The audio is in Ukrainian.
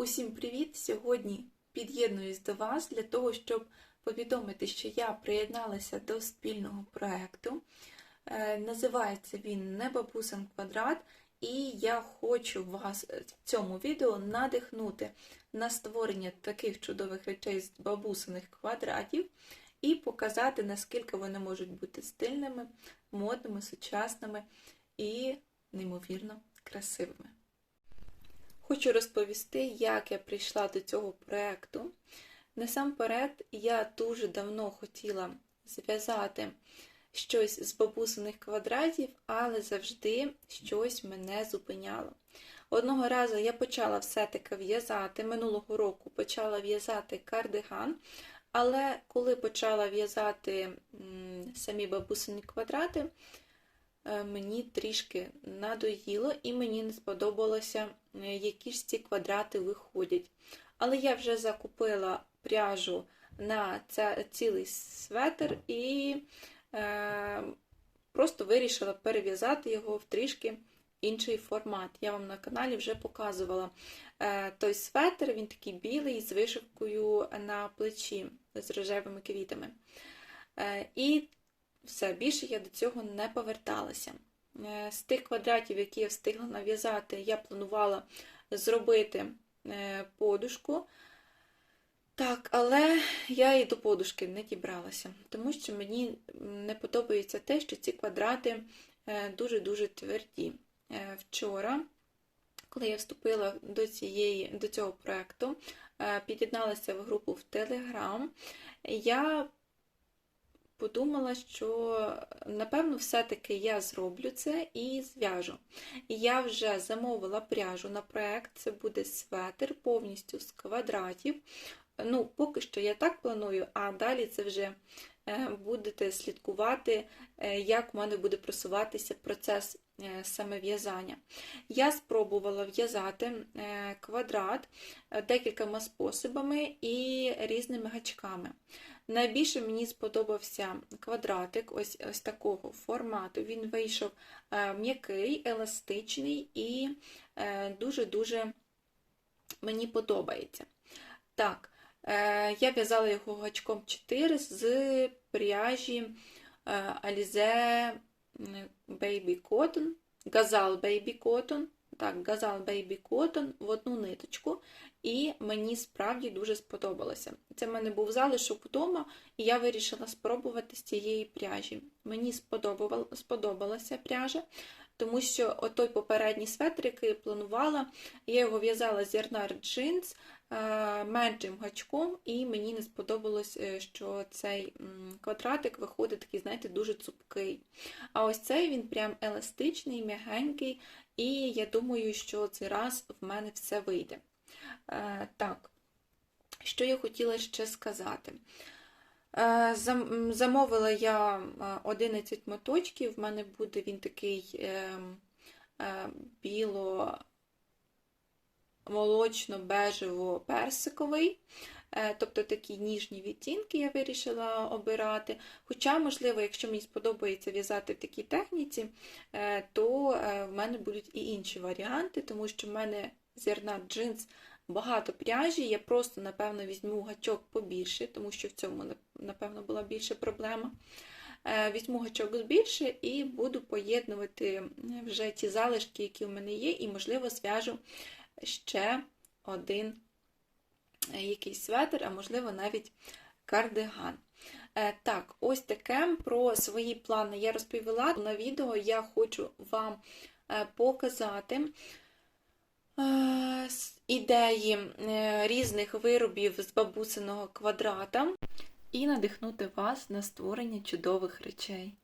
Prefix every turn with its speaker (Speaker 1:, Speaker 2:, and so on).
Speaker 1: Усім привіт! Сьогодні під'єднуюсь до вас для того, щоб повідомити, що я приєдналася до спільного проєкту. Е, Називається він Не бабусин квадрат, і я хочу вас в цьому відео надихнути на створення таких чудових речей з бабусиних квадратів і показати, наскільки вони можуть бути стильними, модними, сучасними і неймовірно красивими. Хочу розповісти, як я прийшла до цього проєкту. Насамперед, я дуже давно хотіла зв'язати щось з бабусиних квадратів, але завжди щось мене зупиняло. Одного разу я почала все-таки в'язати, минулого року почала в'язати кардиган, але коли почала в'язати самі бабусині квадрати, мені трішки надоїло і мені не сподобалося, які ж ці квадрати виходять. Але я вже закупила пряжу на цілий светр і е, просто вирішила перев'язати його в трішки інший формат. Я вам на каналі вже показувала е, той светр, він такий білий з вишивкою на плечі з рожевими квітами. Е, і все, більше я до цього не поверталася. З тих квадратів, які я встигла нав'язати, я планувала зробити подушку. Так, але я і до подушки не дібралася, тому що мені не подобається те, що ці квадрати дуже-дуже тверді. Вчора, коли я вступила до, цієї, до цього проєкту, під'єдналася в групу в Telegram, я подумала, що напевно все-таки я зроблю це і зв'яжу. І я вже замовила пряжу на проект, це буде светр повністю з квадратів. Ну, поки що я так планую, а далі це вже будете слідкувати, як в мене буде просуватися процес саме в'язання. Я спробувала в'язати квадрат декількома способами і різними гачками. Найбільше мені сподобався квадратик ось ось такого формату. Він вийшов м'який, еластичний і дуже-дуже мені подобається. Так, я в'язала його гачком 4 з пряжі Alize Baby Cotton, Gazal Baby Cotton. Так, Gazal Baby Cotton в одну ниточку, і мені справді дуже сподобалося. Це в мене був залишок вдома, і я вирішила спробувати з цієї пряжі. Мені сподобалася пряжа, тому що той попередній светр, який я планувала, я його в'язала з Ярнар Jeans меншим гачком, і мені не сподобалось, що цей квадратик виходить такий, знаєте, дуже цупкий. А ось цей він прям еластичний, м'ягенький, і я думаю, що цей раз в мене все вийде. Так, що я хотіла ще сказати? Замовила я 11 моточків, в мене буде він такий біло молочно-бежево-персиковий, тобто такі ніжні відтінки я вирішила обирати. Хоча, можливо, якщо мені сподобається в'язати в такій техніці, то в мене будуть і інші варіанти, тому що в мене зерна джинс багато пряжі, я просто, напевно, візьму гачок побільше, тому що в цьому, напевно, була більша проблема. Візьму гачок більше і буду поєднувати вже ті залишки, які в мене є, і, можливо, зв'яжу ще один якийсь светр, а можливо, навіть кардиган. Так, ось таке про свої плани я розповіла. На відео я хочу вам показати ідеї різних виробів з бабусиного квадрата і надихнути вас на створення чудових речей.